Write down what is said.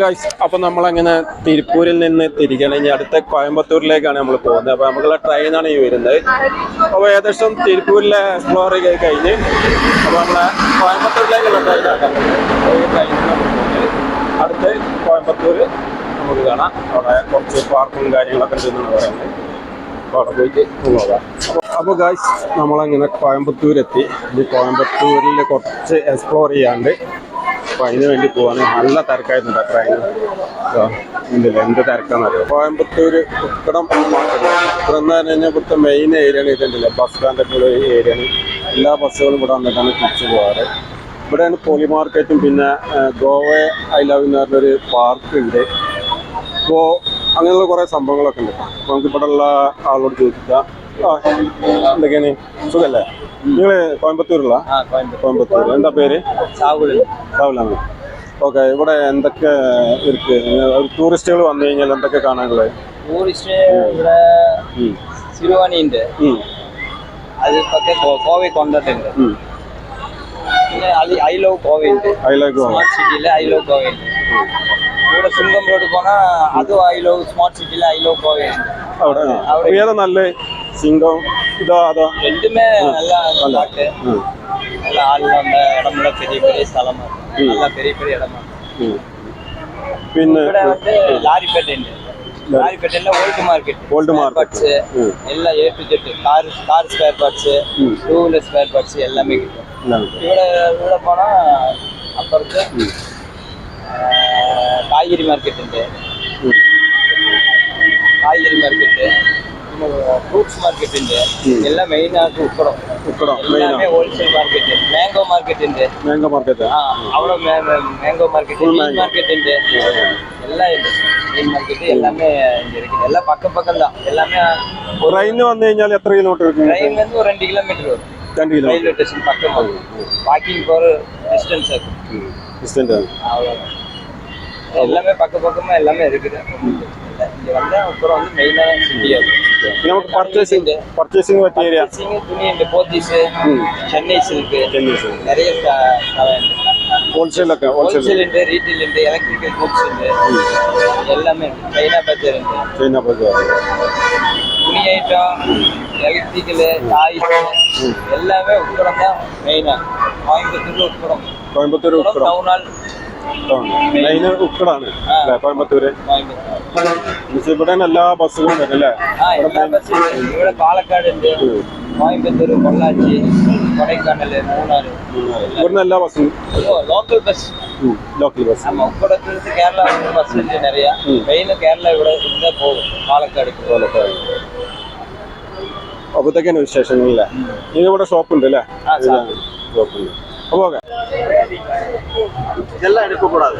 Guys അപ്പൊ നമ്മളങ്ങനെ തിരുപ്പൂരിൽ നിന്ന് തിരികണം ഇനി അടുത്ത കോയമ്പത്തൂരിലേക്കാണ് നമ്മൾ പോകുന്നത്. അപ്പൊ നമുക്കുള്ള ട്രെയിനാണ് ഈ വരുന്നത്. അപ്പൊ ഏകദേശം തിരുപ്പൂരിലെ എക്സ്പ്ലോർ ചെയ്ത് കഴിഞ്ഞ് അപ്പൊ നമ്മളെ കോയമ്പത്തൂരിലേക്കുള്ള ട്രെയിനാക്കാം അടുത്ത് കോയമ്പത്തൂര് നമുക്ക് കാണാം. അവിടെ കുറച്ച് പാർക്കും കാര്യങ്ങളൊക്കെ ഉണ്ടെന്നാണ് പറയുന്നത്. അപ്പൊ അവിടെ പോയിട്ട് നോക്കാം അപ്പോൾ ഗായ്സ് നമ്മളങ്ങനെ കോയമ്പത്തൂരെത്തി. കോയമ്പത്തൂരിൽ കുറച്ച് എക്സ്പ്ലോർ ചെയ്യാണ്ട് അപ്പൊ അതിന് വേണ്ടി പോകാൻ നല്ല തിരക്കായിരുന്നു ട്രെയിൻ ഉണ്ടല്ലോ എന്ത് തിരക്കാന്നറിയോ? കോയമ്പത്തൂർ മാർക്കറ്റ് ഉക്കടം എന്ന് ഇവിടുത്തെ മെയിൻ ഏരിയ ആണ് ബസ് സ്റ്റാൻഡൊക്കെ ഉള്ള ഏരിയ എല്ലാ ബസ്സുകളും ഇവിടെ വന്നിട്ടാണ് തിരിച്ചു പോകാറ് ഇവിടെയാണ് പോളി മാർക്കറ്റും പിന്നെ ഗോവ ഐ ലവ് എന്ന് പറഞ്ഞൊരു പാർക്ക് ഉണ്ട്. അപ്പോൾ അങ്ങനെയുള്ള കുറേ സംഭവങ്ങളൊക്കെ ഉണ്ട്. അപ്പോൾ നമുക്ക് ഇവിടെ ഉള്ള ആളോട് ചോദിക്കാം. എന്തൊക്കെയാണ്? സുഖല്ലേ? നിങ്ങൾ കോയമ്പത്തൂരുള്ള കോയമ്പത്തൂർ എന്താ പേര്? സാവുലാണ് ഓക്കെ ഇവിടെ എന്തൊക്കെ ഇരിക്ക്? ടൂറിസ്റ്റുകൾ വന്നു കഴിഞ്ഞാൽ എന്തൊക്കെ കാണാനുള്ളത്? ടൂറിസ്റ്റ് ഇവിടെ സിരുവാണിയുണ്ട് അത് പക്കെ കോവി കൊണ്ടിട്ടുണ്ട് പിന്നെ I love Kovai I love Kovai സിറ്റിയിലെ ഐ ലവ് കോവി ഇവിടെ സുംഗം റോഡ് പോണാ അതും ഐ ലവ് സ്മാർട്ട് സിറ്റിയിലെ ഐ ലവ് കോവി ഉണ്ട് അവിടെ നല്ല സിംഗം இதோ அதோ ரெண்டுமே நல்லா பாட்டு நல்லா ஆள் அந்த இடம்ல பெரிய பெரிய ஸ்தலமா இருக்கு. நல்லா பெரிய பெரிய இடமா இருக்கு. பின்ன வந்து லாரிப்பேட்டை லாரிப்பேட்டையில ஓல்டு மார்க்கெட் ஓல்டு மார்க்கெட்ஸ் எல்லாம் A to Z car car spare parts two wheeler spare parts எல்லாமே கிடைக்கும் இவ்வளோ இவ்வளோ போனால் அப்புறம் காய்கறி மார்க்கெட் உண்டு. காய்கறி மார்க்கெட்டு ஃப்ரூட்ஸ் மார்க்கெட் ഉണ്ട് ഉം. எல்லாம் மெயினாக உட்படும் ഉക്കടം മെയിനാ எல்லாமே ஹோல்சேல் மார்க்கெட் மேங்கோ மார்க்கெட் ഉണ്ട് മാംഗോ മാർക്കറ്റ് ஆ, அவ்வளோ மேங்கோ மார்க்கெட் Full மீன் mango. மார்க்கெட் ഉണ്ട് எல்லாம் ഉണ്ട് மீன் மார்க்கெட் எல்லாமே இங்க இருக்குது எல்லாம் பக்கம் பக்கம் தான் எல்லாமே ട്രെയിനിന് വന്നു കഴിഞ്ഞാൽ എത്ര കിലോമീറ്റർ இருக்கும் ட்ரெயின் வந்து ஒரு ரெண்டு கிலோமீட்டர் வரும் രണ്ട് കിലോമീറ്റർ ரயில்வே ஸ்டேஷன் பக்கம் வாக்கிங் போகிற டிஸ்டன்ஸ் இருக்கும் ഡിസ്റ്റന്റ് ആണ് அவ்வளோதான் எல்லாமே பக்கம் பக்கமா எல்லாமே இருக்குது இங்க வந்தா அப்புறம் வந்து மெயினான சிட்டியா இருக்கும் ഇനി നമുക്ക് പർച്ചേസിംഗ് പർച്ചേസിംഗ് പറ്റിയ ഏരിയ Purchasing, துணி இந்த போத்தீஸ் சென்னை சில்க் ചെന്നൈ സൈഡ് நிறைய க- கடை ഉണ്ട് ഹോൾസെയിലൊക്കെ ഹോൾസെയിൽ ஹோல்சேல் ഉണ്ട് ரீட்டைல் ഉണ്ട് எலக்ட்ரிக்கல் குட்ஸ் ഉണ്ട് எல்லாமே ഉണ്ട് சைனா பஜார் ഉണ്ട് ചൈന ബജാർ துணி ஐட்டம் எலக்ட்ரிக்கல் டாய்ஸ் எல்லாமே உட்படம் தான் மெயினா கோயம்புத்தூர்ல Ukkadam Coimbatore Ukkadam Ukkadam town hall main ഉക്കടാണ് അല്ലേ കോയമ്പത്തൂര് கோயம்புத்தூர் എന്നുവെച്ചാൽ ഇവിടെ എല്ലാ ബസ്സുകളും വരും അല്ലേ ஆ எல்லா பஸ் ഇവിടെ പാലക്കാട് ഉണ്ട് கோயம்புத்தூர் பொள்ளாச்சி கொடைக்கானல் மூணாறு ഇവിടുന്ന് എല്ലാ ബസ്സും லோக்கல் பஸ் ലോക്കൽ ബസ് நம்ம உட்படத்துலேருந்து கேரளா வந்து பஸ் ഉണ്ട് நிறைய மெயின் கேரளா ഇവിടെ இருந்தா போகும் பாலக்காடுக்கு പാലക്കാട് അപ്പൊ ഇതൊക്കെയാണ് വിശേഷങ്ങളല്ലേ ഇനി ഇവിടെ ഷോപ്പ് ഉണ്ട് അല്ലേ ആ, shop. ഷോപ്പ് ഉണ്ട് അപ്പൊ ഓക്കെ இதெல்லாம் எடுக்கக்கூடாது